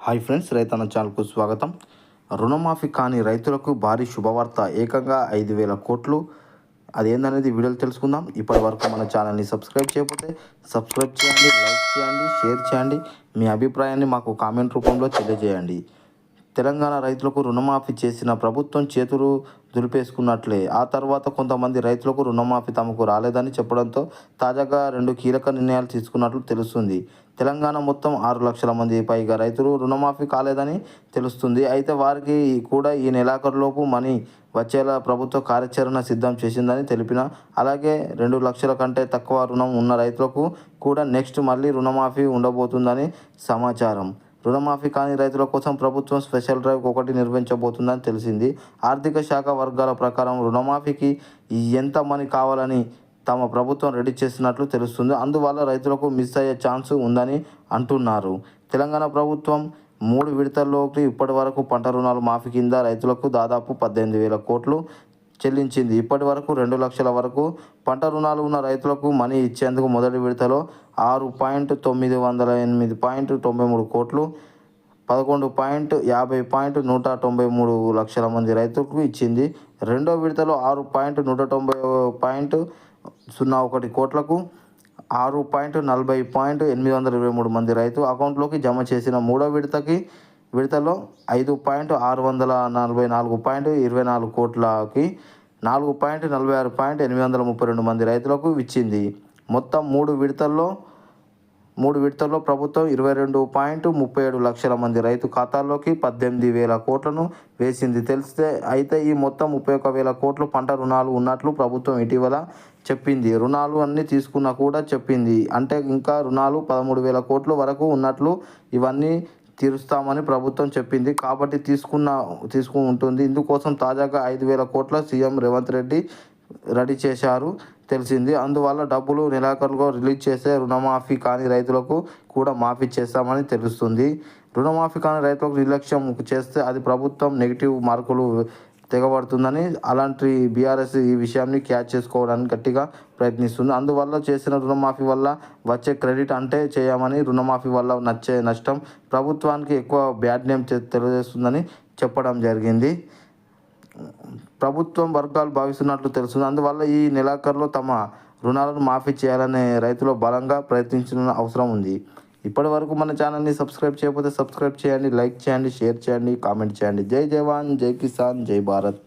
Hi friends రైతన్న ఛానల్కు స్వాగతం. రుణమాఫీ కాని రైతులకు భారీ శుభవార్త. ఏకంగా ఐదు వేల కోట్లు. అదేందనేది వీడియోలు తెలుసుకుందాం. ఇప్పటి వరకు మన ఛానల్ని సబ్స్క్రైబ్ చేయకపోతే సబ్స్క్రైబ్ చేయండి లైక్ చేయండి షేర్ చేయండి. మీ అభిప్రాయాన్ని మాకు కామెంట్ రూపంలో తెలియజేయండి. తెలంగాణ రైతులకు రుణమాఫీ చేసిన ప్రభుత్వం చేతులు దులిపేసుకున్నట్లే. ఆ తర్వాత కొంతమంది రైతులకు రుణమాఫీ తమకు రాలేదని చెప్పడంతో తాజాగా రెండు కీలక నిర్ణయాలు తీసుకున్నట్లు తెలుస్తుంది. తెలంగాణ మొత్తం ఆరు లక్షల మంది పైగా రైతులు రుణమాఫీ కాలేదని తెలుస్తుంది. అయితే వారికి కూడా ఈ నెలాఖరులోపు మనీ వచ్చేలా ప్రభుత్వ కార్యాచరణ సిద్ధం చేసిందని తెలిపిన అలాగే రెండు లక్షల కంటే తక్కువ రుణం ఉన్న రైతులకు కూడా నెక్స్ట్ మళ్ళీ రుణమాఫీ ఉండబోతుందని సమాచారం. రుణమాఫీ కాని రైతుల కోసం ప్రభుత్వం స్పెషల్ డ్రైవ్ ఒకటి నిర్వహించబోతుందని తెలిసింది. ఆర్థిక శాఖ వర్గాల ప్రకారం రుణమాఫీకి ఎంత మనీ కావాలని తమ ప్రభుత్వం రెడీ చేసినట్లు తెలుస్తుంది. అందువల్ల రైతులకు మిస్ అయ్యే ఛాన్స్ ఉందని అంటున్నారు. తెలంగాణ ప్రభుత్వం మూడు విడతల్లోకి ఇప్పటి వరకు పంట రుణాలు మాఫీ కింద రైతులకు దాదాపు పద్దెనిమిది వేల కోట్లు చెల్లించింది. ఇప్పటి వరకు రెండు లక్షల వరకు పంట రుణాలు ఉన్న రైతులకు మనీ ఇచ్చేందుకు మొదటి విడతలో ఆరు పాయింట్ తొమ్మిది వందల ఎనిమిది పాయింట్ తొంభై మూడు కోట్లు పదకొండు పాయింట్ యాభై పాయింట్ నూట తొంభై మూడు లక్షల మంది రైతులకు ఇచ్చింది. రెండో విడతలో ఆరు పాయింట్ నూట తొంభై పాయింట్ సున్నా ఒకటి కోట్లకు ఆరు పాయింట్ నలభై పాయింట్ ఎనిమిది వందల ఇరవై మూడు మంది రైతు అకౌంట్లోకి జమ చేసిన మూడో విడతకి విడతలో ఐదు పాయింట్ ఆరు వందల నలభై నాలుగు పాయింట్ ఇరవై నాలుగు కోట్లకి నాలుగు పాయింట్ నలభై ఆరు పాయింట్ ఎనిమిది వందల ముప్పై రెండు మంది రైతులకు ఇచ్చింది. మొత్తం మూడు విడతల్లో మూడు విడతల్లో ప్రభుత్వం ఇరవై రెండు పాయింట్ ముప్పై ఏడు లక్షల మంది రైతు ఖాతాల్లోకి పద్దెనిమిది వేల కోట్లను వేసింది. తెలిస్తే అయితే ఈ మొత్తం ముప్పై ఒక వేల కోట్లు పంట రుణాలు ఉన్నట్లు ప్రభుత్వం ఇటీవల చెప్పింది. రుణాలు అన్నీ తీసుకున్నా కూడా చెప్పింది. అంటే ఇంకా రుణాలు పదమూడు వేల కోట్ల వరకు ఉన్నట్లు ఇవన్నీ తీరుస్తామని ప్రభుత్వం చెప్పింది. కాబట్టి తీసుకున్న తీసుకుంటుంది. ఇందుకోసం తాజాగా ఐదు వేల కోట్ల సీఎం రేవంత్ రెడ్డి రెడీ చేశారు. తెలిసింది. అందువల్ల డబ్బులు నెలాఖరులో రిలీజ్ చేసే రుణమాఫీ కాని రైతులకు కూడా మాఫీ చేస్తామని తెలుస్తుంది. రుణమాఫీ కాని రైతులకు నిర్లక్ష్యం చేస్తే అది ప్రభుత్వం నెగిటివ్ మార్కులు తెగబడుతుందని అలాంటి బీఆర్ఎస్ ఈ విషయాన్ని క్యాచ్ చేసుకోవడానికి గట్టిగా ప్రయత్నిస్తుంది. అందువల్ల చేసిన రుణమాఫీ వల్ల వచ్చే క్రెడిట్ అంటే చేయమని రుణమాఫీ వల్ల నచ్చే నష్టం ప్రభుత్వానికి ఎక్కువ బ్యాడ్ నేమ్ తెలియజేస్తుందని చెప్పడం జరిగింది. ప్రభుత్వం వర్గాలు భావిస్తున్నట్లు తెలుస్తుంది. అందువల్ల ఈ నెలాఖరులో తమ రుణాలను మాఫీ చేయాలనే రైతులు బలంగా ప్రయత్నించిన అవసరం ఉంది. ఇప్పటి వరకు మన ఛానల్ని సబ్స్క్రైబ్ చేయకపోతే సబ్స్క్రైబ్ చేయండి లైక్ చేయండి షేర్ చేయండి కామెంట్ చేయండి. జై జవాన్ జై కిసాన్ జై భారత్.